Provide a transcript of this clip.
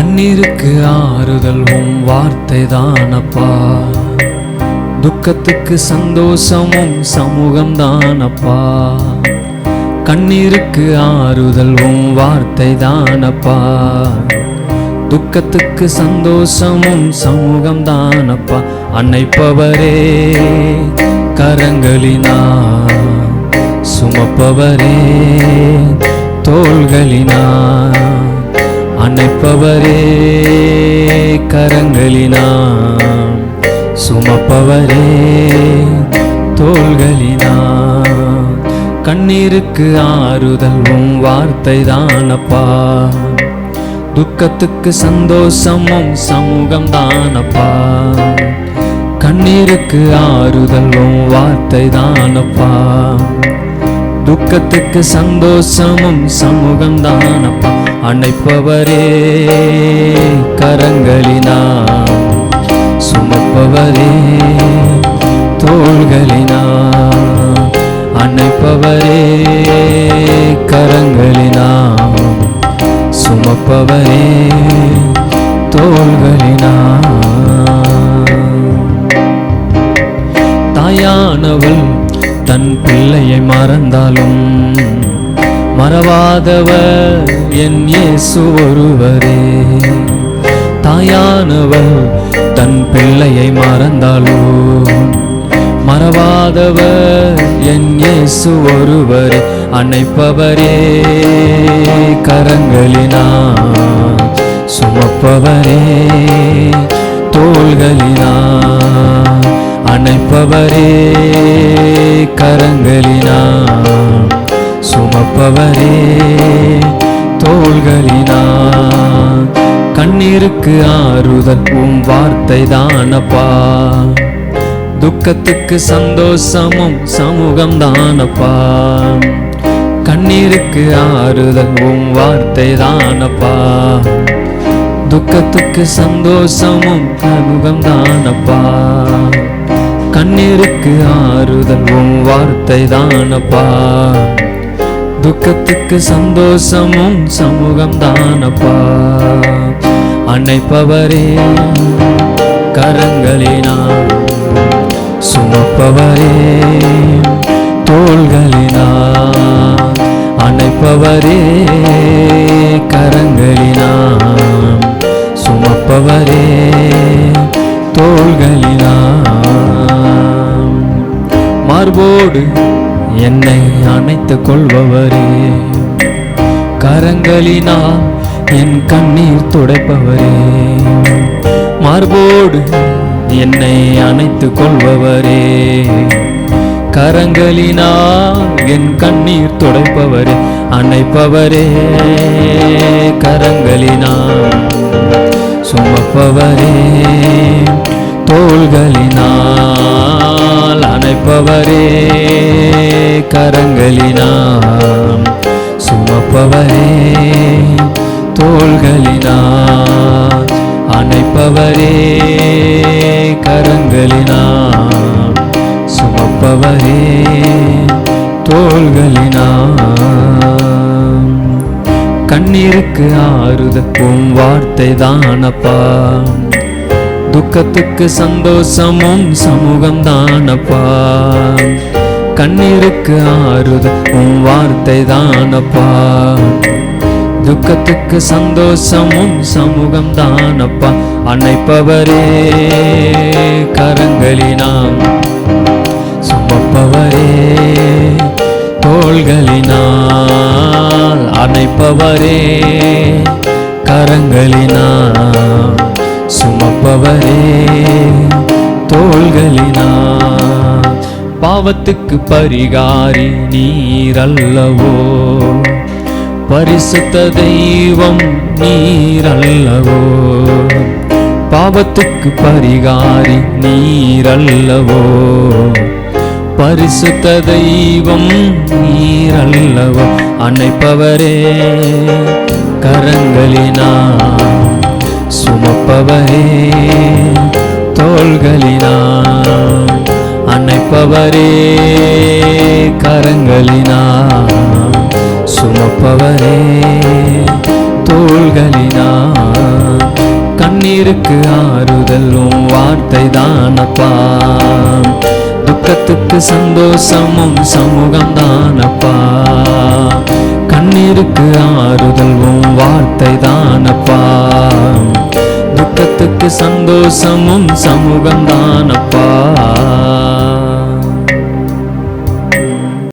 கண்ணீருக்கு ஆறுதல் உம் வார்த்தை தானப்பா துக்கத்துக்கு சந்தோஷமும் சமூகம் தானப்பா கண்ணீருக்கு ஆறுதல் உம் வார்த்தை தானப்பா துக்கத்துக்கு சந்தோஷமும் சமூகம் தானப்பா அன்னைப்பவரே கரங்களினா சுமப்பவரே தோள்களினா அணைப்பவரே கரங்களினாம். சுமப்பவரே தோள்களினாம். கண்ணீருக்கு ஆறுதல் உம் வார்த்தை தானப்பா துக்கத்துக்கு சந்தோஷமும் சமூகம் தானப்பா கண்ணீருக்கு ஆறுதல் உம் வார்த்தை தானப்பா துக்கத்துக்கு சந்தோஷமும் சமூகம் தானப்பா அணைப்பவரே கரங்களினா சுமப்பவரே தோள்களினா அணைப்பவரே கரங்களினா சுமப்பவரே தோள்களினா தாயானவள் தன் பிள்ளையை மறந்தாலும் மறவாதவர் என் இயேசு ஒருவரே. தாயானவள் தன் பிள்ளையை மறந்தாலோ? மறவாதவர் என் இயேசு ஒருவரே. அணைப்பவரே கரங்களினா சுமப்பவரே. தோள்களினா அணைப்பவரே கரங்களினா சுமப்பவரே தோள்களினா கண்ணீருக்கு ஆறுதல் உம் வார்த்தை தானப்பா. துக்கத்துக்கு சந்தோஷமும் சமூகம் தானப்பா. கண்ணீருக்கு ஆறுதல் உம் வார்த்தை தானப்பா. துக்கத்துக்கு சந்தோஷமும் சமூகம் தானப்பா. கண்ணீருக்கு ஆறுதல் உம் வார்த்தை தானப்பா. துக்கத்துக்கு சந்தோஷமும் சமூகம் தானப்பா அணைப்பவரே கரங்களினால் சுமப்பவரே தோள்களினால் அணைப்பவரே கரங்களினால் சுமப்பவரே தோள்களினால் மார்போடு என்னை அணைத்து கொள்பவரே. கரங்களினால் என் கண்ணீர் துடைப்பவரே. மார்போடு என்னை அணைத்துக் கொள்பவரே. கரங்களினால் என் கண்ணீர் துடைப்பவரே. அணைப்பவரே கரங்களினால் சுமப்பவரே. தோள்களினால் அணைப்பவரே கரங்களினால் சுமப்பவரே தோள்களினால் அணைப்பவரே கரங்களினால் சுமப்பவரே தோள்களினால். கண்ணீருக்கு ஆறுதக்கும் வார்த்தை தானப்பா. துக்கத்துக்கு சந்தோஷமும் சமூகம் தானப்பா கண்ணீருக்கு ஆறுதல் உம் வார்த்தை தானப்பா துக்கத்துக்கு சந்தோஷமும் சமூகம் தானப்பா அணைப்பவரே கரங்களினாம் சுமப்பவரே தோள்களினால் அணைப்பவரே கரங்களினாம் சுமப்பவரே தோள்களினா பாவத்துக்கு பரிகாரி நீரல்லவோ? பரிசுத்த தெய்வம் நீரல்லவோ? பாவத்துக்கு பரிகாரி நீரல்லவோ? பரிசுத்த தெய்வம் நீரல்லவோ? அணைப்பவரே கரங்களினா சுமப்பவரே தோள்களினான் அணைப்பவரே கரங்களினான் சுமப்பவரே தோள்களினான் கண்ணீருக்கு ஆறுதல் வார்த்தை தானப்பா துக்கத்துக்கு சந்தோஷமும் சமூகம் தானப்பா கண்ணீருக்கு ஆறுதல்வும் வார்த்தை சந்தோஷமும் சமூகம் தானப்பா